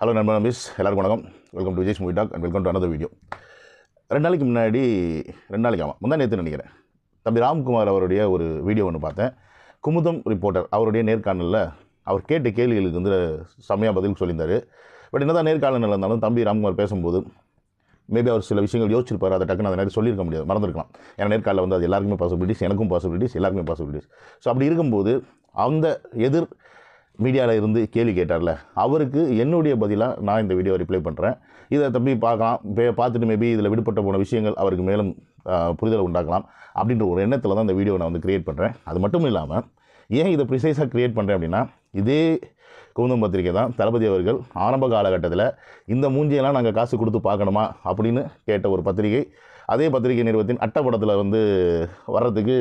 Hello நண்பன் மிஸ் எல்லாருக்கும் வணக்கம். Welcome to Vijay's movie talk and welcome to another video ரெண்டு நாளைக்கு முன்னாடி ரெண்டு நாளைக்கு ஆமாம் முந்தா நேற்று நினைக்கிறேன். தம்பி ராம்குமார் அவருடைய ஒரு வீடியோ ஒன்று பார்த்தேன். குமுதம் ரிப்போர்ட்டர் அவருடைய நேர்காணலில் அவர் கேட்ட கேள்விகளுக்கு வந்து செம்மையாக பதில் சொல்லியிருந்தார். பட் என்னதான் நேர்காணல் இருந்தாலும் தம்பி ராம்குமார் பேசும்போது மேபி அவர் சில விஷயங்கள் யோசிச்சிருப்பார். அதை டக்குன்னு அதை நேரம் சொல்லியிருக்க முடியாது. மறந்துருக்கலாம். ஏன்னா நேர்காலில் வந்து அது எல்லாருக்குமே பாசிபிலிட்டிஸ் எனக்கும் பாசிபிலிட்டிஸ் எல்லாருக்குமே பாசிபிலிட்டிஸ் ஸோ அப்படி இருக்கும்போது அந்த எதிர் மீடியாவில் இருந்து கேள்வி கேட்டார்ல. அவருக்கு என்னுடைய பதிலாக நான் இந்த வீடியோ ரிப்ளை பண்ணுறேன் இதை தம்பி பார்க்கலாம். பே- பார்த்துட்டு மேபி இதில் விடுபட்ட போன விஷயங்கள் அவருக்கு மேலும் புரிதலை உண்டாக்கலாம் அப்படின்ற ஒரு எண்ணத்தில் தான் இந்த வீடியோ நான் வந்து கிரியேட் பண்ணுறேன் அது மட்டும் இல்லாமல் ஏன் இதை ப்ரிசைஸாக கிரியேட் பண்ணுறேன் அப்படின்னா இதே குமுதம் பத்திரிக்கை தான் தளபதி அவர்கள் ஆரம்ப காலகட்டத்தில் இந்த மூஞ்சியெல்லாம் நாங்கள் காசு கொடுத்து பார்க்கணுமா அப்படின்னு கேட்ட ஒரு பத்திரிகை. அதே பத்திரிகை நிறுவனத்தின் அட்டப்படத்தில் வந்து வர்றதுக்கு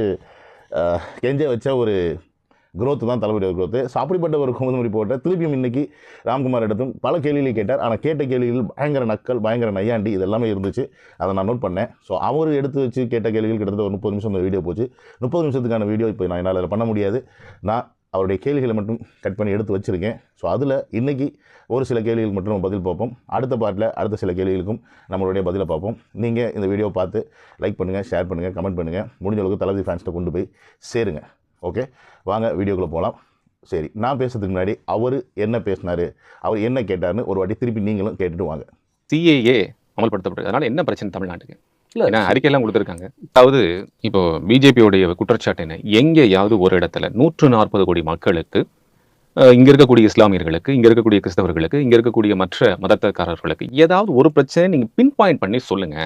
கெஞ்ச வச்ச ஒரு க்ரோத்து தான் தளபதி க்ரோத்து ஸோ அப்படிப்பட்ட ஒரு குமுதம் ரிப்போர்ட்டை திருப்பியும் இன்னைக்கு ராம்குமார் இடத்தும் பல கேள்விகளை கேட்டார். ஆனால் கேட்ட கேள்விகள் பயங்கர நக்கல் பயங்கர நையாண்டி இது எல்லாமே இருந்துச்சு. அதை நான் நோட் பண்ணேன். ஸோ அவர் எடுத்து வச்சு கேட்ட கேள்விகள் கிட்டத்தட்ட ஒரு முப்பது நிமிஷம் அந்த வீடியோ போச்சு. முப்பது நிமிஷத்துக்கான வீடியோ இப்போ நான் என்னால் பண்ண முடியாது. நான் அவருடைய கேள்விகளை மட்டும் கட் பண்ணி எடுத்து வச்சுருக்கேன். ஸோ அதில் இன்றைக்கி ஒரு சில கேள்விகள் மட்டும் நம்ம பதில் பார்ப்போம். அடுத்த பாட்டில் அடுத்த சில கேள்விகளுக்கும் நம்மளுடைய பதிலை பார்ப்போம். நீங்கள் இந்த வீடியோ பார்த்து லைக் பண்ணுங்கள் ஷேர் பண்ணுங்கள் கமெண்ட் பண்ணுங்கள் முடிஞ்ச அளவுக்கு தளபதி ஃபேன்ஸ்ட்டை கொண்டு போய் சேருங்க. ஓகே? வாங்க வீடியோக்குள்ளே போகலாம் சரி நான் பேசுறதுக்கு முன்னாடி அவர் என்ன பேசினார்? அவர் என்ன கேட்டார்னு ஒரு வாட்டி திருப்பி நீங்களும் கேட்டுட்டு வாங்க. சிஏஏ அமல்படுத்தப்பட்டது அதனால என்ன பிரச்சனை தமிழ்நாட்டுக்கு? இல்ல, ஏன்னா அறிக்கையெல்லாம் கொடுத்துருக்காங்க. அதாவது இப்போ பிஜேபியோடைய குற்றச்சாட்டு என்ன? எங்கேயாவது ஒரு இடத்துல நூற்று நாற்பது கோடி மக்களுக்கு இங்க இருக்கக்கூடிய இஸ்லாமியர்களுக்கு இங்க இருக்கக்கூடிய கிறிஸ்தவர்களுக்கு இங்க இருக்கக்கூடிய மற்ற மதத்தக்காரர்களுக்கு ஏதாவது ஒரு பிரச்சனை நீங்க பின் பாயிண்ட் பண்ணி சொல்லுங்க.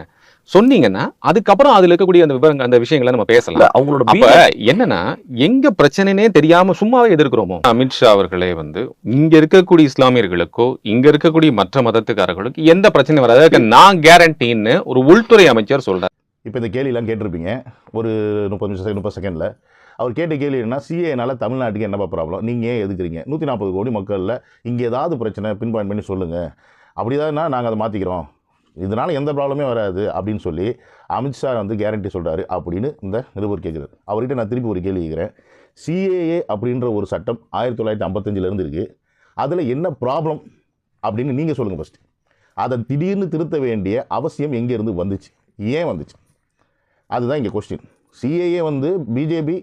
சொன்னீங்கன்னா அதுக்கப்புறம் அதுல இருக்கக்கூடிய அந்த விவரங்கள் அந்த விஷயங்களை நம்ம பேசலாம். அவங்களோட அப்ப என்னன்னா எங்க பிரச்சனைனே தெரியாம சும்மாவே எதிர்க்கிறோமோ? அமித்ஷா அவர்களே வந்து இங்க இருக்கக்கூடிய இஸ்லாமியர்களுக்கோ இங்க இருக்கக்கூடிய மற்ற மதத்துக்காரர்களுக்கு எந்த பிரச்சனையும் வராது. நான் கேரண்டின்னு ஒரு உள்துறை அமைச்சர் சொல்றாரு. இப்போ இந்த கேள்வியெல்லாம் கேட்டிருப்பீங்க. ஒரு முப்பது நிமிஷம் முப்பது செகண்டில் அவர் கேட்ட கேள்வி என்ன சிஏனால தமிழ்நாட்டுக்கு என்னப்பா ப்ராப்ளம் நீங்கள் ஏன் எதுக்குறீங்க? நூற்றி நாற்பது கோடி மக்களில் இங்கே ஏதாவது பிரச்சனை பின் பாயிண்ட் பண்ணி சொல்லுங்கள் அப்படிதான்னா நாங்கள் அதை மாற்றிக்கிறோம் இதனால் எந்த ப்ராப்ளமே வராது அப்படின்னு சொல்லி அமித்ஷா வந்து கேரண்டி சொல்கிறாரு அப்படின்னு இந்த நிருபர் கேட்குறாரு அவர்கிட்ட நான் திருப்பி ஒரு கேள்வி கேட்குறேன் சிஏஏ அப்படின்ற ஒரு சட்டம் ஆயிரத்தி தொள்ளாயிரத்தி ஐம்பத்தஞ்சிலேருந்து இருக்குது அதில் என்ன ப்ராப்ளம் அப்படின்னு நீங்கள் சொல்லுங்கள் ஃபஸ்ட்டு அதை திடீர்னு திருத்த வேண்டிய அவசியம் எங்கேருந்து வந்துச்சு? ஏன் வந்துச்சு? அதுதான் இங்கே கொஸ்டின் சிஏஏ வந்து பிஜேபி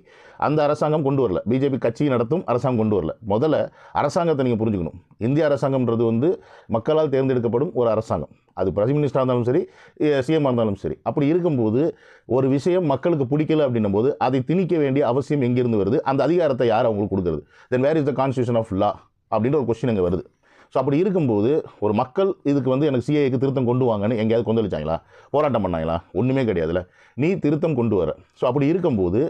அந்த அரசாங்கம் கொண்டு வரல. பிஜேபி கட்சி நடத்தும் அரசாங்கம் கொண்டு வரல. முதல்ல அரசாங்கத்தை நீங்கள் புரிஞ்சுக்கணும். இந்திய அரசாங்கம்ன்றது வந்து மக்களால் தேர்ந்தெடுக்கப்படும் ஒரு அரசாங்கம். அது பிரைம் மினிஸ்டராக இருந்தாலும் சரி சிஎம் இருந்தாலும் சரி. அப்படி இருக்கும்போது ஒரு விஷயம் மக்களுக்கு பிடிக்கல அப்படின்னும் போது அதை திணிக்க வேண்டிய அவசியம் எங்கேருந்து வருது? அந்த அதிகாரத்தை யார் அவங்களுக்கு கொடுக்குறது? Then where is the constitution of law அப்படின்ற ஒரு கொஸ்டின் இங்கே வருது. ஸோ அப்படி இருக்கும்போது ஒரு மக்கள் இதுக்கு வந்து எனக்கு சிஏக்கு திருத்தம் கொண்டு வாங்கன்னு எங்கேயாவது கொந்தளிச்சாங்களா? போராட்டம் பண்ணாங்களா? ஒன்றுமே கிடையாதுல்ல. நீ திருத்தம் கொண்டு வர. ஸோ அப்படி இருக்கும்போது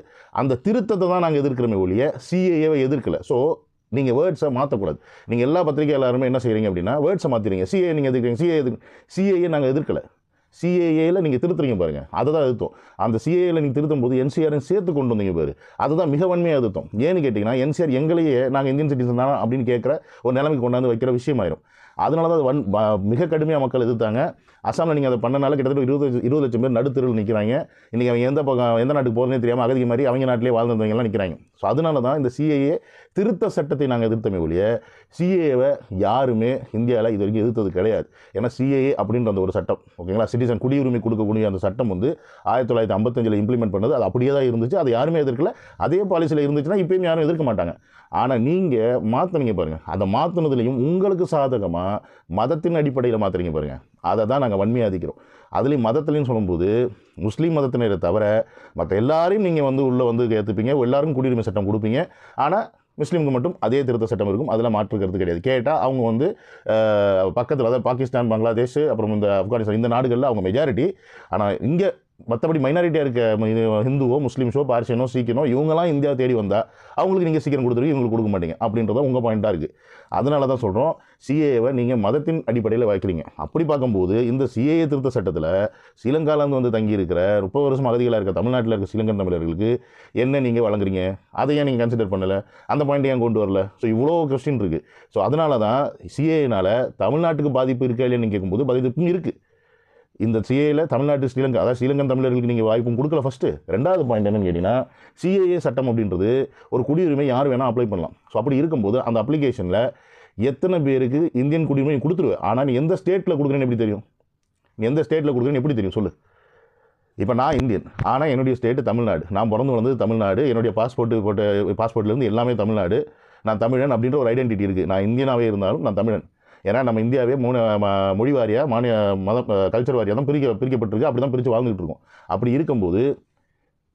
அந்த திருத்தத்தை தான் நாங்கள் எதிர்க்கிறோமே ஒழிய சிஏஏவை எதிர்க்கலை. ஸோ நீங்கள் வேர்ட்ஸை மாற்றக்கூடாது நீங்கள் எல்லா பத்திரிகை எல்லாருமே என்ன செய்கிறீங்க அப்படின்னா வேர்ட்ஸை மாற்றிடுங்க சிஏ நீங்கள் எதிர்க்கிறீங்க. சிஏ எதிர் சிஏஏ நாங்கள் எதிர்க்கலை. சிஏஏயில் நீங்கள் திருத்துறீங்க பாருங்கள் அதை தான் எதிர்த்தோம் அந்த சிஏஏயில் நீங்கள் திருத்தும் போது என்சிஆரையும் சேர்த்து கொண்டு வந்தீங்க பாரு. அதுதான் மிக வன்மையாக எதிர்த்தோம் ஏன்னு கேட்டிங்கன்னா என்சிஆர் எங்களையே நாங்கள் இந்தியன் சிட்டிசன் தானே அப்படின்னு கேட்குற ஒரு நிலைமைக்கு கொண்டாந்து வைக்கிற விஷயமாயிரும். அதனால தான் வன் மிக கடுமையாக மக்கள் எதிர்த்தாங்க. அசாமில் நீங்கள் அதை பண்ணனால கிட்டத்தட்ட இருபது இருபது லட்சம் பேர் நடுத்தருவில் நிற்கிறாங்க இன்றைக்கி அவங்க எந்த பக்கம் எந்த நாட்டுக்கு போகிறதே தெரியாமல் அகதி மாதிரி அவங்க நாட்டிலே வாழ்ந்து வந்தவங்கலாம் நிற்கிறாங்க ஸோ அதனால தான் இந்த சிஏஏ திருத்த சட்டத்தை நாங்கள் எதிர்த்தமே ஒழிய சிஏவை யாருமே இந்தியாவில் இது வரைக்கும் எதிர்த்தது கிடையாது. ஏன்னா சிஏஏ அப்படின்ற அந்த ஒரு சட்டம் ஓகேங்களா? சிட்டிசன் குடியுரிமை கொடுக்கக்கூடிய அந்த சட்டம் வந்து ஆயிரத்தி தொள்ளாயிரத்தி ஐம்பத்தஞ்சில் இம்ப்ளிமெண்ட் பண்ணது. அது அப்படியே தான் இருந்துச்சு. அது யாருமே எதிர்க்கல. அதே பாலிசியில் இருந்துச்சுன்னா இப்பயும் யாரும் எதிர்க்க மாட்டாங்க. ஆனால் நீங்கள் மாற்றுனீங்க பாருங்கள் அதை மாற்றினதுலையும் உங்களுக்கு சாதகமாக மதத்தின் அடிப்படையில் மாற்றுறீங்க பாருங்கள் அதை தான் நாங்கள் வன்மையாதிக்கிறோம் அதுலேயும் மதத்துலேயும் சொல்லும்போது முஸ்லீம் மதத்தினரை தவிர மற்ற எல்லாரையும் நீங்கள் வந்து உள்ளே வந்து ஏற்றுப்பீங்க எல்லாருக்கும் குடியுரிமை சட்டம் கொடுப்பீங்க. ஆனால் முஸ்லீமுக்கு மட்டும் அதே திருத்த சட்டம் இருக்கும். அதில் மாற்றுக்கிறது கிடையாது. கேட்டால் அவங்க வந்து பக்கத்தில் அதாவது பாகிஸ்தான் பங்களாதேஷ் அப்புறம் இந்த ஆப்கானிஸ்தான் இந்த நாடுகளில் அவங்க மெஜாரிட்டி ஆனால் இங்கே மற்றபடி மைனாரிட்டியாக இருக்க இது ஹிந்துவோ முஸ்லீம்ஸோ பார்சியனோ சீக்கியனோ இவங்கெல்லாம் இந்தியா தேடி வந்தால் அவங்களுக்கு நீங்கள் சீக்கிரம் கொடுத்துருவீங்க இவங்களுக்கு கொடுக்க மாட்டீங்க. அப்படின்றத உங்கள் பாயிண்ட்டாக இருக்குது அதனால தான் சொல்கிறோம் சிஏவை நீங்கள் மதத்தின் அடிப்படையில் வைக்கிறீங்க. அப்படி பார்க்கும்போது இந்த சிஏஏ திருத்த சட்டத்தில் ஸ்ரீலங்காலேருந்து வந்து தங்கி இருக்கிற முப்பது வருஷம் அகதிகளாக இருக்க தமிழ்நாட்டில் இருக்க ஸ்ரீலங்கன் தமிழர்களுக்கு என்ன நீங்கள் வழங்குறீங்க? அதை ஏன் நீங்கள் கன்சிடர் பண்ணலை? அந்த பாயிண்ட் ஏன் கொண்டு வரல? ஸோ இவ்வளோ கொஸ்டின் இருக்குது ஸோ அதனால தான் சிஏனால் தமிழ்நாட்டுக்கு பாதிப்பு இருக்கா இல்லைன்னு கேட்கும்போது பாதிப்பும் இருக்குது இந்த சிஏல தமிழ்நாட்டு ஸ்ரீலங்கா அதாவது ஸ்ரீலங்கன் தமிழர்களுக்கு நீங்கள் வாய்ப்பும் கொடுக்கல ஃபஸ்ட்டு ரெண்டாவது பாயிண்ட் என்னன்னு கேட்டிங்கன்னா சிஏஏ சட்டம் அப்படின்றது ஒரு குடியுரிமை யார் வேணால் அப்ளை பண்ணலாம். ஸோ அப்படி இருக்கும்போது அந்த அப்ளிகேஷனில் எத்தனை பேருக்கு இந்தியன் குடியுரிமை கொடுத்துருவேன். ஆனால் நீ எந்த ஸ்டேட்டில் கொடுக்குறேன்னு எப்படி தெரியும்? நீ எந்த ஸ்டேட்டில் கொடுக்குறேன்னு எப்படி தெரியும்? சொல்லு. இப்போ நான் இந்தியன். ஆனால் என்னுடைய ஸ்டேட்டு தமிழ்நாடு. நான் பிறந்து வளர்ந்தது தமிழ்நாடு. என்னுடைய பாஸ்போர்ட்டு போட்ட பாஸ்போர்ட்லேருந்து எல்லாமே தமிழ்நாடு. நான் தமிழன் அப்படின்ற ஒரு ஐடென்டிட்டி இருக்குது நான் இந்தியனாகவே இருந்தாலும் நான் தமிழன். ஏன்னா நம்ம இந்தியாவே மூணு ம- மொழி வாரியாக மாநில மத கல்ச்சர் வாரியாக தான் பிரிக்க பிரிக்கப்பட்டிருக்கு. அப்படி தான் பிரித்து வாழ்ந்துகிட்டு இருக்கோம். அப்படி இருக்கும்போது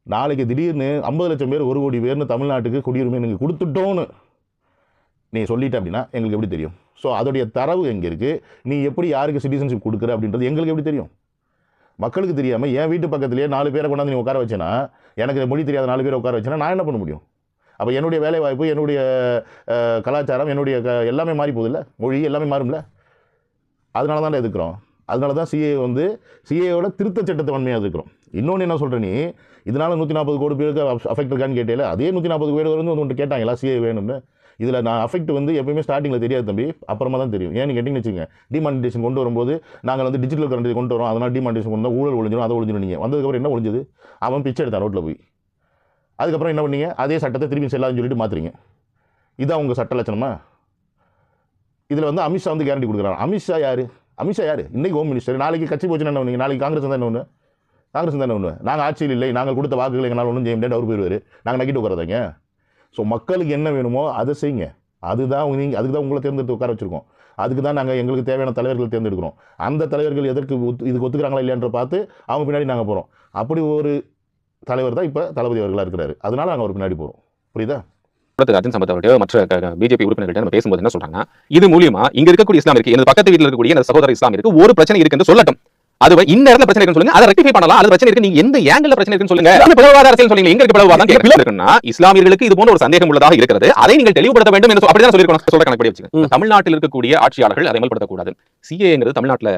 நாளைக்கு திடீர்னு ஐம்பது லட்சம் பேர் ஒரு கோடி பேர்னு தமிழ்நாட்டுக்கு குடியுரிமை நீங்கள் கொடுத்துட்டோன்னு நீ சொல்லிட்ட அப்படின்னா எங்களுக்கு எப்படி தெரியும்? ஸோ அதோடைய தரவு எங்கே இருக்குது நீ எப்படி யாருக்கு சிட்டிசன்ஷிப் கொடுக்குற அப்படின்றது எங்களுக்கு எப்படி தெரியும்? மக்களுக்கு தெரியாமல் என் வீட்டு பக்கத்துலேயே நாலு பேரை கொண்டாந்து நீ உட்கார வச்சேன்னா எனக்கு மொழி தெரியாத நாலு பேரை உட்கார வச்சேன்னா நான் என்ன பண்ண முடியும்? அப்போ என்னுடைய வேலை வாய்ப்பு என்னுடைய கலாச்சாரம் என்னுடைய க எல்லாமே மாறி போகுதுல்ல? மொழி எல்லாமே மாறும்ல? அதனால தான் எதுக்குறோம் அதனால தான் சிஏ வந்து சிஏயோட திருத்த சட்டத்தை வன்மையாக எதுக்குறோம் இன்னொன்று என்ன சொல்கிற நீ? இதனால் நூற்றி நாற்பது கோடி பேருக்கு அஃபெக்ட் இருக்கான்னு கேட்டேல அதே நூற்றி நாற்பது பேர் வந்து உன்ட்டு கேட்டாங்களா சிஏ வேணும்னு? இதில் நான் அஃபெக்ட் வந்து எப்பயுமே ஸ்டார்டிங்கில் தெரியாது தம்பி. அப்புறமா தான் தெரியும். ஏன்னு கேட்டிங்கன்னு வச்சுங்க டிமானிட்டேஷன் கொண்டு வரும்போது நாங்கள் வந்து டிஜிட்டல் கரண்டி கொண்டு வரோம். அதனால் டிமானிட்டேஷன் கொண்டு ஊழல் ஒழிஞ்சிடும் அதை ஒழிஞ்சிடும் நீங்கள் வந்ததுக்கப்புறம் என்ன ஒழிஞ்சது? அவன் பிச்சை எடுத்தான் ரோட்டில் போய். அதுக்கப்புறம் என்ன பண்ணீங்க? அதே சட்டத்தை திரும்பி செல்லாதுன்னு சொல்லிட்டு மாற்றுறீங்க இதான் உங்கள் சட்ட லட்சணமா? இதில் வந்து அமித்ஷா வந்து கேரண்டி கொடுக்குறாங்க அமித்ஷா யார்? அமித்ஷா யார்? இன்றைக்கி ஹோம் மினிஸ்டர் நாளைக்கு கட்சி போச்சுன்னா என்ன பண்ணுங்க நாளைக்கு காங்கிரஸ் தான் என்ன ஒன்று காங்கிரஸ் தானே ஒன்று நாங்கள் ஆட்சியில் இல்லை. நாங்கள் கொடுத்த வாக்குகள் எங்களால் ஒன்றும் செய்ய முடியாது. அவர் போயிடுவார் நாங்கள் நக்கிட்டு உட்காரதாங்க ஸோ மக்களுக்கு என்ன வேணுமோ அதை செய்யுங்க. அதுதான் நீங்கள் அதுக்கு தான் உங்களை தேர்ந்தெடுத்து உட்கார வச்சிருக்கோம். அதுக்கு தான் நாங்கள் எங்களுக்கு தேவையான தலைவர்கள் தேர்ந்தெடுக்கிறோம். அந்த தலைவர்கள் எதற்கு ஒத்து இதுக்கு ஒத்துக்கிறாங்களா இல்லையான்ற பார்த்து அவங்க பின்னாடி நாங்கள் போகிறோம் அப்படி ஒரு தலைவர் தான் இப்போ தளபதி அவர்களாக இருக்கிறாரு. அதனால நாங்கள் அவர் பின்னாடி போகிறோம் புரியுதா? அர்ஜுன் சம்பத் அவர்களையோ மற்ற பிஜேபி உறுப்பினர்கிட்ட நம்ம பேசும்போது என்ன சொல்றாங்கன்னா இது மூலியமா இங்க இருக்கக்கூடிய இஸ்லாம் இருக்கு எனது பக்கத்து வீட்டில் இருக்கக்கூடிய எனது சகோதர இஸ்லாம் இருக்கு ஒரு பிரச்சனை இருக்கு என்று சொல்லட்டும். அது இந்த இடத்துல பிரச்சனை இருக்குன்னு சொல்லுங்க அதை ரெக்டிஃபை பண்ணலாம். அது பிரச்சனை இருக்கு நீங்க எந்த ஆங்கிள் பிரச்சனை இருக்குன்னு சொல்லுங்க. அந்த பிளவுவாத அரசியல் சொல்லுங்க எங்க இருக்கு பிளவுவாதம் கேட்க இருக்குன்னா இஸ்லாமியர்களுக்கு இது போன்ற ஒரு சந்தேகம் உள்ளதாக இருக்கிறது. அதை நீங்கள் தெளிவுபடுத்த வேண்டும் என்று அப்படிதான் சொல்லிருக்கணும் சொல்ற கணக்கு வச்சுங்க. தமிழ்நாட்டில் இருக்கக்கூடிய ஆட்சியாளர்கள் அதை அமல்படுத்தக்கூடாது. சிஏங்கிறது தமிழ்நாட்டுல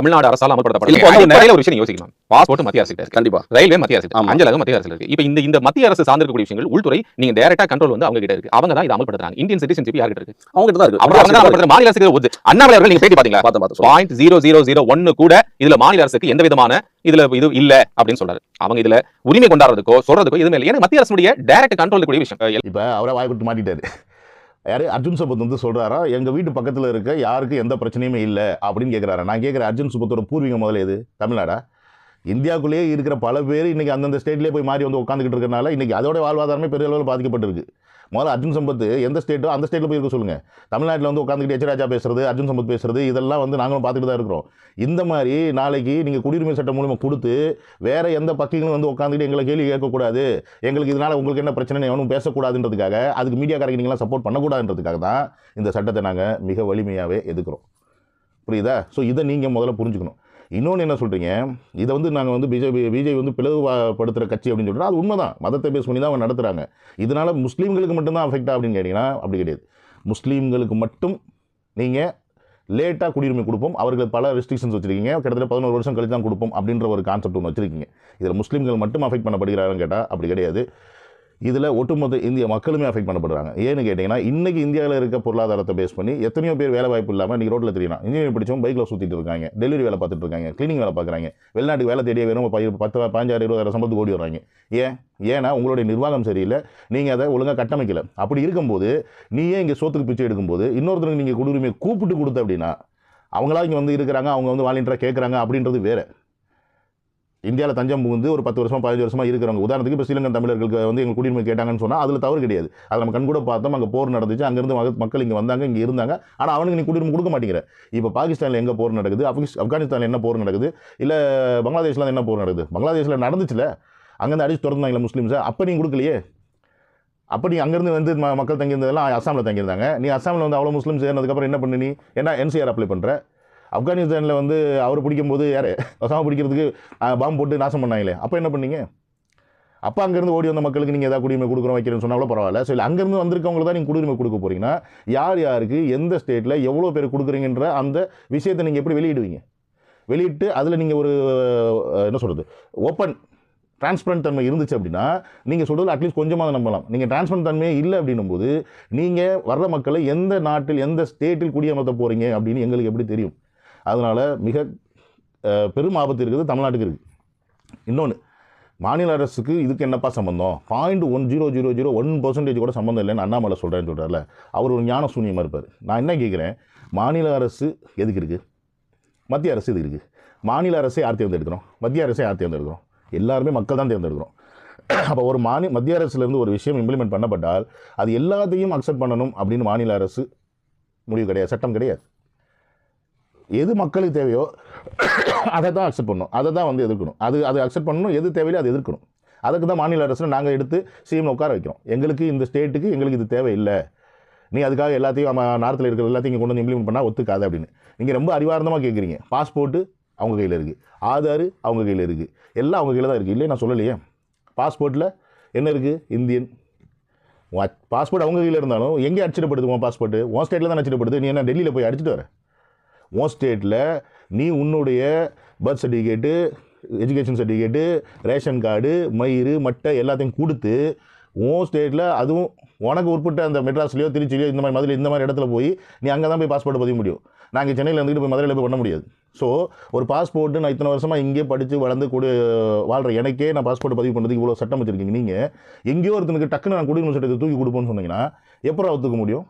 தமிழ்நாடு அரசால் அமல்படுத்தப்படும் ஒரு விஷயம் யோசிக்கலாம் பாஸ்போர்ட் மத்திய அரசு கண்டிப்பா. ரயில்வே மத்திய அரசு. அஞ்சலகம் மத்திய அரசு இருக்கு. இப்போ இந்த இந்த மத்திய அரசு சார்ந்திருக்கக்கூடிய விஷயங்கள் உள்துறை நீங்க டைரக்டா கண்ட்ரோல் வந்து அவங்க கிட்ட இருக்கு. அவங்க தான் இதை அமல்படுத்துறாங்க. இந்தியன் சிட்டிசன்ஷிப் யார்கிட்ட இருக்கு? அவங்க கிட்ட தான் இருக்கு. அவங்க தான். மாநில அரசுக்கு ஒத்து. அண்ணாமலை அவர்கள் நீங்க பேட்டி பாத்தீங்களா சொல்லுங்க. பாயிண்ட் ஜீரோ ஜீரோ ஜீரோ ஒன்னு கூட இதுல மாநில அரசுக்கு எந்த விதமான இதுல இது இல்ல அப்படின்னு சொல்றாரு. அவங்க இதுல உரிமை கொண்டாடுறதுக்கோ சொல்றதுக்கோ எதுவுமே இல்லை. ஏன்னா மத்திய அரசுடைய டைரக்ட் கண்ட்ரோல் கூடிய விஷயம். இப்போ அவரை வாய்ப்பிட்டு மாட்டிட்டாரு. யார்? அர்ஜுன் சுபத் வந்து சொல்கிறாரா எங்கள் வீட்டு பக்கத்தில் இருக்க யாருக்கும் எந்த பிரச்சனையுமே இல்லை அப்படின்னு கேட்குறாரு நான் கேட்குறேன் அர்ஜுன் சுபத்தோட பூர்வீகம் முதல்ல எது? தமிழ்நாடா? இந்தியாவுக்குள்ளேயே இருக்கிற பல பேர் இன்றைக்கி அந்தந்த ஸ்டேட்லேயே போய் மாறி வந்து உட்காந்துக்கிட்டு இருக்கிறனால இன்றைக்கி அதோட வாழ்வாதாரமே பெரிய அளவில் பாதிக்கப்பட்டிருக்கு. முதல்ல அர்ஜுன் சம்பத் எந்த ஸ்டேட்டோ அந்த ஸ்டேட்டில் போய் இருக்க சொல்லுங்கள் தமிழ்நாட்டில் வந்து உட்காந்துக்கிட்டு எச்ராஜா பேசுறது அர்ஜுன் சம்பத் பேசுறது இதெல்லாம் வந்து நாங்களும் பார்த்துட்டு தான் இருக்கிறோம். இந்த மாதிரி நாளைக்கு நீங்கள் குடியுரிமை சட்டம் மூலமாக கொடுத்து வேறு எந்த பக்கங்களும் வந்து உட்காந்துக்கிட்டு எங்களை கேள்வி கேட்கக்கூடாது. எங்களுக்கு இதனால் உங்களுக்கு என்ன பிரச்சனை எவனும் பேசக்கூடாதுன்றதுக்காக அதுக்கு மீடியாக்காரங்க நீங்களாம் சப்போர்ட் பண்ணக்கூடாதுன்றதுக்காக தான் இந்த சட்டத்தை நாங்கள் மிக வலிமையாகவே எதுக்குறோம் புரியுதா? ஸோ இதை நீங்கள் முதல்ல புரிஞ்சுக்கணும். இன்னொன்று என்ன சொல்கிறீங்க இதை வந்து நாங்கள் வந்து பிஜேபி பிஜேபி வந்து பிளவுபடுத்துகிற கட்சி அப்படின்னு சொல்கிறோம் அது உண்மைதான். மதத்தை பேஸ் பண்ணி தான் அவங்க நடத்துகிறாங்க இதனால் முஸ்லீம்களுக்கு மட்டும்தான் அஃபெக்டா அப்படின்னு கேட்டிங்கன்னா அப்படி கிடையாது. முஸ்லீம்களுக்கு மட்டும் நீங்கள் லேட்டாக குடியுரிமை கொடுப்போம். அவர்களுக்கு பல ரெஸ்ட்ரிக்ஷன்ஸ் வச்சிருக்கீங்க. கிட்டத்தட்ட பதினோரு வருஷம் கழித்து தான் கொடுப்போம் அப்படின்ற ஒரு கான்செப்ட் ஒன்று வச்சிருக்கீங்க. இதில் முஸ்லீம்கள் மட்டும் அஃபெக்ட் பண்ணப்படுகிறாங்கன்னு கேட்டால் அப்படி கிடையாது. இதில் ஒட்டுமொத்த இந்திய மக்களுமே அஃபெக்ட் பண்ணப்படுறாங்க. ஏன்னு கேட்டிங்கன்னா இன்றைக்கி இந்தியாவில் இருக்க பொருளாதாரத்தை பேஸ் பண்ணி எத்தனையோ பேர் வேலை வாய்ப்பு இல்லாமல் நீங்கள் ரோட்டில் தெரியலாம் இன்ஜினியரிங் படிச்சவங்க பைக்கில் சுற்றிட்டு இருக்காங்க. டெலிவரி வேலை பார்த்துட்டு இருக்காங்க. க்ளீனிங் வேலை பார்க்குறாங்க. வெளிநாட்டுக்கு வேலை தேடிய வெறும் பை- பத்து பதினஞ்சாயிரம் இருபதாயிரம் சம்பளத்துக்கு ஓடி வர்றாங்க. ஏன்? ஏன்னா உங்களுடைய நிர்வாகம் சரியில்லை. நீங்கள் அதை ஒழுங்காக கட்டமைக்கலை. அப்படி இருக்கும்போது நீ ஏன் இங்கே சோத்துக்கு பிச்சை எடுக்கும்போது இன்னொருத்தருக்கு நீங்கள் குடியுரிமை கூப்பிட்டு கொடுத்த அப்படின்னா அவங்களா இங்கே வந்து இருக்கிறாங்க அவங்க வந்து வாலண்டியராக கேட்குறாங்க அப்படின்றது வேறு. இந்தியாவில் தஞ்சம் புகுந்து ஒரு பத்து வருஷமாக பதினஞ்சு வருஷமாக இருக்கிறவங்க உதாரணத்துக்கு இப்போ ஸ்ரீலங்கன் தமிழர்களுக்கு வந்து எங்கள் குடியுரிமை கேட்டாங்கன்னு சொன்னால் அதில் தவறு கிடையாது. அதை நம்ம கண்கூட பார்த்தோம் அங்கே போர் நடந்துச்சு அங்கேருந்து மக்கள் இங்கே வந்தாங்க இங்கே இருந்தாங்க. ஆனால் அவனுக்கு நீ குடியுரிமை கொடுக்க மாட்டேங்கிற. இப்போ பாகிஸ்தானில் எங்கே போர் நடக்குது? ஆப்கிஸ் ஆப்கானிஸ்தானில் என்ன போர் நடக்குது? இல்லை பங்களாதேஷில் என்ன போர் நடக்குது? பங்களாதேஷில் நடந்துச்சுல? அங்கேருந்து அடிச்சு திறந்தாங்களே முஸ்லீம்ஸை. அப்போ நீ கொடுக்கலையே. அப்போ நீ அங்கேருந்து வந்து மக்கள் தங்கியிருந்ததெல்லாம் அசாமில் தங்கியிருந்தாங்க. நீ அசாமில் வந்து அவ்வளோ முஸ்லீம்ஸ் சேர்ந்ததுக்கப்புறம் என்ன பண்ணி நீ? என்ன என்சிஆர் அப்ளை பண்ணுற ஆப்கானிஸ்தானில் வந்து அவர் பிடிக்கும்போது யார்? ஒசாமா பிடிக்கிறதுக்கு பாம்பு போட்டு நாசம் பண்ணாங்களே. அப்போ என்ன பண்ணீங்க? அப்போ அங்கேருந்து ஓடி வந்த மக்களுக்கு நீங்கள் ஏதாவது குடியுரிமை கொடுக்குறோம் வைக்கிறேன்னு கூட பரவாயில்ல. ஸோ இல்லை அங்கேருந்து வந்திருக்கவங்களுக்கு தான் நீங்கள் குடியுரிமை கொடுக்க போறீங்கன்னா யார் யாருக்கு எந்த ஸ்டேட்டில் எவ்வளோ பேர் கொடுக்குறீங்கன்ற அந்த விஷயத்தை நீங்கள் எப்படி வெளியிடுவீங்க? வெளியிட்டு அதில் நீங்கள் ஒரு என்ன சொல்கிறது ஓப்பன் டிரான்ஸ்பரண்ட் தன்மை இருந்துச்சு அப்படின்னா நீங்கள் சொல்கிறது அட்லீஸ்ட் கொஞ்சமாக நம்பலாம். நீங்கள் டிரான்ஸ்பரண்ட் தன்மையே இல்லை அப்படின்னும் போது நீங்கள் வர்ற மக்களை எந்த நாட்டில் எந்த ஸ்டேட்டில் குடியமர்த்த போகிறீங்க அப்படின்னு எங்களுக்கு எப்படி தெரியும்? அதனால் மிக பெரும் ஆபத்து இருக்குது தமிழ்நாட்டுக்கு இருக்குது இன்னொன்று மாநில அரசுக்கு இதுக்கு என்னப்பா சம்மந்தம் point one zero zero zero one percentage கூட சம்மந்தம் இல்லைன்னு அண்ணாமலை சொல்கிறேன்னு சொல்கிறார்ல அவர் ஒரு ஞான சூன்யமாக இருப்பார். நான் என்ன கேட்குறேன் மாநில அரசு எதுக்கு இருக்குது மத்திய அரசு எதுக்கு இருக்குது மாநில அரசை யார் தேர்ந்தெடுக்கிறோம் மத்திய அரசை யார் தேர்ந்தெடுக்கிறோம் எல்லாருமே மக்கள் தான் தேர்ந்தெடுக்கிறோம் அப்போ ஒரு மாநில மத்திய அரசுலேருந்து ஒரு விஷயம் இம்ப்ளிமெண்ட் பண்ணப்பட்டால் அது எல்லாத்தையும் அக்செப்ட் பண்ணணும் அப்படின்னு மாநில அரசு முடிவு கிடையாது. சட்டம் கிடையாது. எது மக்களுக்கு தேவையோ அதை தான் அக்செப்ட் பண்ணணும். அதை தான் வந்து எதிர்க்கணும். அது அது அக்செப்ட் பண்ணணும். எது தேவையோ அதை எதிர்க்கணும். அதுக்கு தான் மாநில அரசு நாங்கள் எடுத்து சிஎம் உட்கார வைக்கிறோம். எங்களுக்கு இந்த ஸ்டேட்டுக்கு எங்களுக்கு இது தேவையில்லை. நீ அதுக்காக எல்லாத்தையும் நம்ம நார்த்தில் இருக்கிற எல்லாத்தையும் இங்கே கொண்டு வந்து இம்ப்ளிமெண்ட் பண்ணால் ஒத்துக்காது அப்படின்னு. நீங்கள் ரொம்ப அறிவார்ந்தமாக கேட்குறீங்க பாஸ்போர்ட்டு அவங்க கையில் இருக்குது ஆதார் அவங்க கையில் இருக்குது எல்லாம் அவங்க கையில் தான் இருக்குது இல்லையே நான் சொல்லலையே. பாஸ்போர்ட்டில் என்ன இருக்குது இந்தியன் பாஸ்போர்ட் அவங்க கையில் இருந்தாலும் எங்கே அடிச்சிடப்படுது உன் பாஸ்போர்ட்டு உன் ஸ்டேட்டில் தான் அடிச்சிடப்படுது நீ என்ன டெல்லியில் போய் அடிச்சிட்டு வர? உன் ஸ்டேட்டில் நீ உன்னுடைய birth certificate education certificate ration card மயிறு மட்டை எல்லாத்தையும் கொடுத்து உன் ஸ்டேட்டில் அதுவும் உனக்கு உட்பட்ட அந்த மெட்ராஸ்லையோ திருச்சிலையோ இந்த மாதிரி மதுரை இந்த மாதிரி இடத்துல போய் நீ அங்கே தான் போய் பாஸ்போர்ட் பதிவு முடியும். நாங்கள் சென்னையில் இருந்துட்டு போய் மதுரையில் போய் பண்ண முடியாது. ஸோ ஒரு பாஸ்போர்ட்டு நான் இத்தனை வருஷமாக இங்கே படித்து வளர்ந்து கொடு வாழ்கிற எனக்கே நான் பாஸ்போர்ட் பதிவு பண்ணுறதுக்கு இவ்வளோ சட்டம் வச்சுருக்கீங்க நீங்கள் எங்கேயோ ஒருத்தனுக்கு டக்குன்னு நான் குடியுரிமை சட்டத்தை தூக்கி கொடுப்போன்னு சொன்னீங்கன்னா எப்போ ஒத்துக்க முடியும்?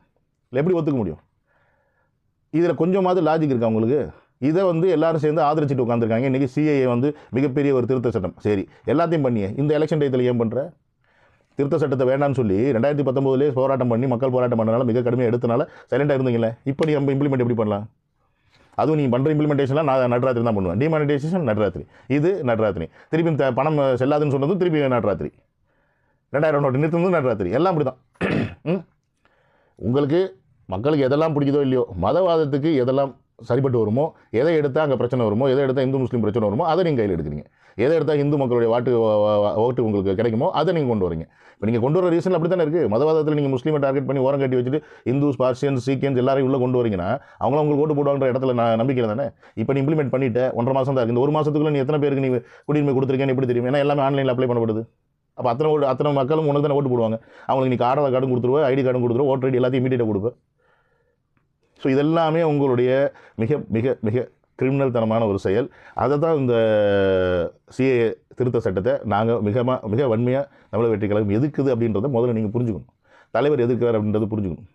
இல்லை எப்படி ஒத்துக்க முடியும்? இதில் கொஞ்சமாவது லாஜிக் இருக்கா உங்களுக்கு? இதை வந்து எல்லாரும் சேர்ந்து ஆதரிச்சுட்டு உட்காந்துருக்காங்க இன்றைக்கி சிஏஏ வந்து மிகப்பெரிய ஒரு திருத்த சட்டம். சரி எல்லாத்தையும் பண்ணியே. இந்த எலெக்ஷன் டயத்தில் ஏன் பண்ணுற திருத்த சட்டத்தை வேண்டாம்னு சொல்லி ரெண்டாயிரத்தி பத்தொம்போதுலேயே போராட்டம் பண்ணி மக்கள் போராட்டம் பண்ணனால மிக கடுமையாக எடுத்தனால சைலண்டாக இருந்தீங்களே இப்போ நீ நம்ம இம்ப்ளிமெண்ட் எப்படி பண்ணலாம்? அதுவும் நீ பண்ணுற இம்ப்ளிமெண்டேஷன்லாம் நான் நட்ராத்திரி தான் பண்ணுவேன். டிமானிட்டைசேஷன் நட்ராத்திரி. இது நடராத்திரி. திருப்பி த- பணம் செல்லாதுன்னு சொன்னதும் திருப்பி நட்ராத்திரி. ரெண்டாயிரம் நோட்டு நிறுத்தினதும் நட்ராத்திரி. எல்லாம் அப்படி தான் உங்களுக்கு மக்களுக்கு எதெல்லாம் பிடிக்குதோ இல்லையோ மதவாதத்துக்கு எதெல்லாம் சரிப்பட்டு வருமோ எதை எடுத்தால் அங்கே பிரச்சனை வருமோ எதை எடுத்தால் இந்து முஸ்லீம் பிரச்சனை வருமோ அதை நீங்கள் கையில் எடுக்கிறீங்க. எதை எடுத்தால் இந்து மக்களுடைய வாட்டு ஓட்டு உங்களுக்கு கிடைக்குமோ அதை நீங்கள் கொண்டு வரீங்க. இப்போ நீங்கள் கொண்டு வர ரீசன் அப்படி தானே இருக்குது மதவாதத்தில் நீங்கள் முஸ்லீமை டார்கெட் பண்ணி ஓரம் கட்டி வச்சுட்டு இந்துஸ் பார்சியன்ஸ் சீக்கியன்ஸ் எல்லாரையும் உள்ளே கொண்டு வரீங்கன்னா அவங்களும் உங்களுக்கு ஓட்டு போடுவாங்கிற இடத்துல நான் நம்பிக்கை தானே? இப்போ நீ இம்ப்ளிமெண்ட் பண்ணிட்டு ஒன்றரை மாதம் தான் இருக்குது இந்த ஒரு மாதத்துக்குள்ளே நீ எத்தனை பேருக்கு நீ குடியுரிமை கொடுத்துருக்கேன்னு எப்படி தெரியும்? ஏன்னா எல்லாமே ஆன்லைனில் அப்ளை பண்ணப்படுது. அப்போ அத்தனை ஓட்டு அத்தனை மக்களும் உனக்கு தானே ஓட்டு போடுவாங்க. அவங்களுக்கு நீ கார்டு கார்டும் கொடுத்துருவோம் ஐடி கார்டும் கொடுத்துருவோம் ஓட்டர் ஐடி எல்லாத்தையும் இமீடியட்டாக கொடுப்பேன் ஸோ இதெல்லாமே உங்களுடைய மிக மிக மிக கிரிமினல் தனமான ஒரு செயல். அதை தான் இந்த சிஏ திருத்த சட்டத்தை நாங்கள் மிக மிக வன்மையாக தமிழக வெற்றி கழகம் எதுக்குது அப்படின்றத முதல்ல நீங்கள் புரிஞ்சுக்கணும். தலைவர் எதிர்க்கிறார் அப்படின்றத புரிஞ்சுக்கணும்.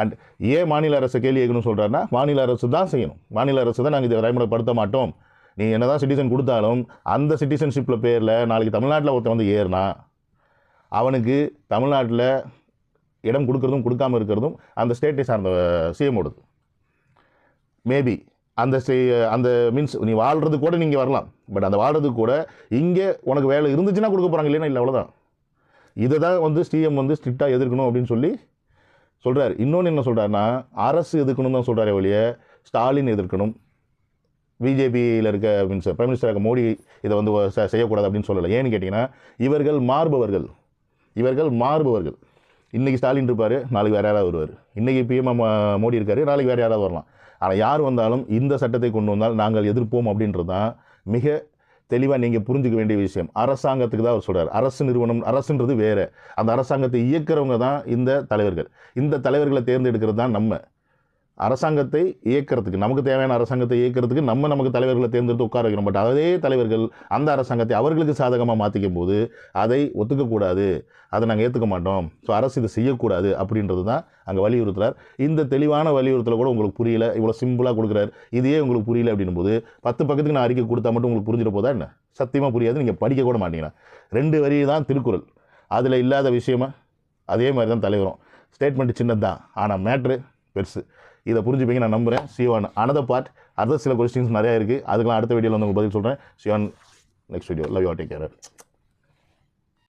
அண்ட் ஏன் மாநில அரசு கேள்வி கேட்கணும்னு சொல்கிறாருன்னா மாநில அரசு தான் செய்யணும். மாநில அரசு தான் நாங்கள் இதை வரைமுறைப்படுத்த மாட்டோம். நீ என்ன தான் சிட்டிசன் கொடுத்தாலும் அந்த சிட்டிசன்ஷிப்பில் பேரில் நாளைக்கு தமிழ்நாட்டில் ஒருத்தன் வந்து ஏறுனா அவனுக்கு தமிழ்நாட்டில் இடம் கொடுக்கறதும் கொடுக்காம இருக்கிறதும் அந்த ஸ்டேட்டை சார்ந்த சிஎமோடது மேபி அந்த ஸ்டே- அந்த மீன்ஸ் நீ வாழ்கிறது கூட நீங்கள் வரலாம். பட் அந்த வாழ்றது கூட இங்கே உனக்கு வேலை இருந்துச்சுன்னா கொடுக்க போகிறாங்க இல்லைன்னா இல்லை அவ்வளோதான் இதை தான் வந்து சிஎம் வந்து ஸ்ட்ரிக்டாக எதிர்க்கணும் அப்படின்னு சொல்லி சொல்கிறார் இன்னொன்று என்ன சொல்கிறாருன்னா அரசு எதிர்க்கணும் தான் சொல்கிறாரே ஒழிய ஸ்டாலின் எதிர்க்கணும். பிஜேபியில் இருக்க மீன்ஸ் பிரைம் மினிஸ்டர் இருக்க மோடி இதை வந்து செய்யக்கூடாது அப்படின்னு சொல்லலை. ஏன்னு கேட்டிங்கன்னா இவர்கள் மாறுபவர்கள். இவர்கள் மாறுபவர்கள். இன்றைக்கி ஸ்டாலின் இருப்பார் நாளைக்கு வேறு யாராவது வருவார். இன்றைக்கி பிஎம் மோடி இருக்கார் நாளைக்கு வேறு யாராவது வரலாம். ஆனால் யார் வந்தாலும் இந்த சட்டத்தை கொண்டு வந்தால் நாங்கள் எதிர்ப்போம் அப்படின்றது தான் மிக தெளிவாக நீங்கள் புரிஞ்சுக்க வேண்டிய விஷயம். அரசாங்கத்துக்கு தான் அவர் சொல்கிறார் அரசு நிறுவனம் அரசுன்றது வேறு. அந்த அரசாங்கத்தை இயக்குறவங்க தான் இந்த தலைவர்கள். இந்த தலைவர்களை தேர்ந்தெடுக்கிறது தான் நம்ம. அரசாங்கத்தை இயக்கிறதுக்கு நமக்கு தேவையான அரசாங்கத்தை இயக்கிறதுக்கு நம்ம நமக்கு தலைவர்களை தேர்ந்தெடுத்து உட்கார வைக்கிறோம். பட் அதே தலைவர்கள் அந்த அரசாங்கத்தை அவர்களுக்கு சாதகமாக மாற்றிக்கும் போது அதை ஒத்துக்கக்கூடாது. அதை நாங்கள் ஏற்றுக்க மாட்டோம். ஸோ அரசு இதை செய்யக்கூடாது அப்படின்றது தான் அங்கே வலியுறுத்துறார். இந்த தெளிவான வலியுறுத்தல கூட உங்களுக்கு புரியல. இவ்வளோ சிம்பிளாக கொடுக்குறாரு. இதையே உங்களுக்கு புரியல அப்படின்னும் போது பத்து பக்கத்துக்கு நான் அறிக்கை கொடுத்தா மட்டும் உங்களுக்கு புரிஞ்சிட போதா என்ன? சத்தியமாக புரியாது. நீங்கள் படிக்க கூட மாட்டீங்கன்னா ரெண்டு வரி தான் திருக்குறள். அதில் இல்லாத விஷயமா? அதே மாதிரி தான் தலைவரும். ஸ்டேட்மெண்ட் சின்னது தான் ஆனால் மேட்ரு பெருசு. இதை புரிஞ்சுப்பீங்க நான் நம்புகிறேன் சிவான் அனதர் பார்ட் அடுத்த சில கொஸ்டின்ஸ் நிறையா இருக்குது அதுக்கெல்லாம் அடுத்த வீடியோவில் வந்து உங்களுக்கு பதில் சொல்கிறேன் Siwan next video love you take care